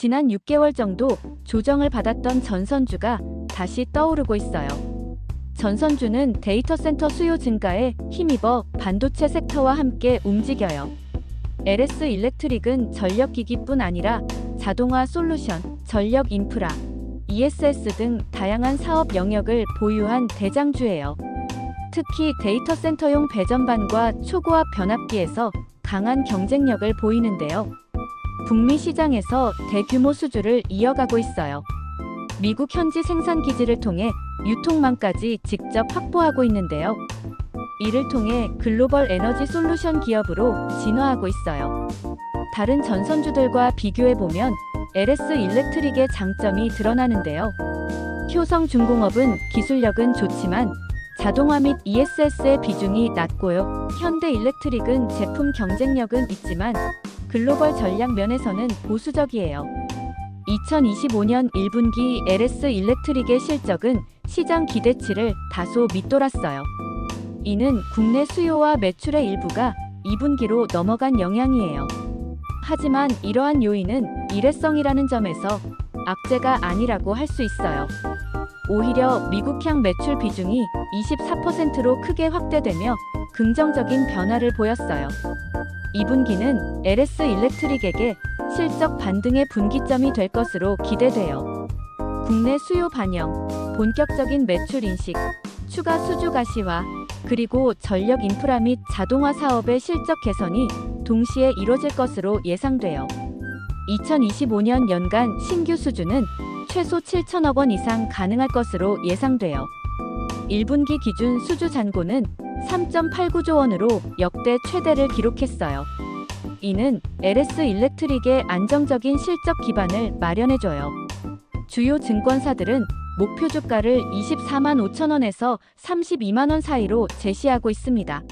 지난 6개월 정도 조정을 받았던 전선주가 다시 떠오르고 있어요. 전선주는 데이터 센터 수요 증가에 힘입어 반도체 섹터와 함께 움직여요. LS 일렉트릭은 전력기기뿐 아니라 자동화 솔루션, 전력 인프라, ESS 등 다양한 사업 영역을 보유한 대장주예요. 특히 데이터 센터용 배전반과 초고압 변압기에서 강한 경쟁력을 보이는데요. 북미 시장에서 대규모 수주를 이어가고 있어요. 미국 현지 생산 기지를 통해 유통망까지 직접 확보하고 있는데요. 이를 통해 글로벌 에너지 솔루션 기업으로 진화하고 있어요. 다른 전선주들과 비교해 보면 LS 일렉트릭의 장점이 드러나는데요. 효성 중공업은 기술력은 좋지만 자동화 및 ESS의 비중이 낮고요. 현대 일렉트릭은 제품 경쟁력은 있지만 글로벌 전략 면에서는 보수적이에요. 2025년 1분기 LS 일렉트릭의 실적은 시장 기대치를 다소 밑돌았어요. 이는 국내 수요와 매출의 일부가 2분기로 넘어간 영향이에요. 하지만 이러한 요인은 일회성이라는 점에서 악재가 아니라고 할 수 있어요. 오히려 미국향 매출 비중이 24%로 크게 확대되며 긍정적인 변화를 보였어요. 2분기는 LS 일렉트릭에게 실적 반등의 분기점이 될 것으로 기대돼요. 국내 수요 반영, 본격적인 매출 인식, 추가 수주 가시화, 그리고 전력 인프라 및 자동화 사업의 실적 개선이 동시에 이뤄질 것으로 예상돼요. 2025년 연간 신규 수주는 최소 7천억 원 이상 가능할 것으로 예상돼요. 1분기 기준 수주 잔고는 3.89조 원으로 역대 최대를 기록했어요. 이는 LS 일렉트릭의 안정적인 실적 기반을 마련해줘요. 주요 증권사들은 목표 주가를 24만 5천 원에서 32만 원 사이로 제시하고 있습니다.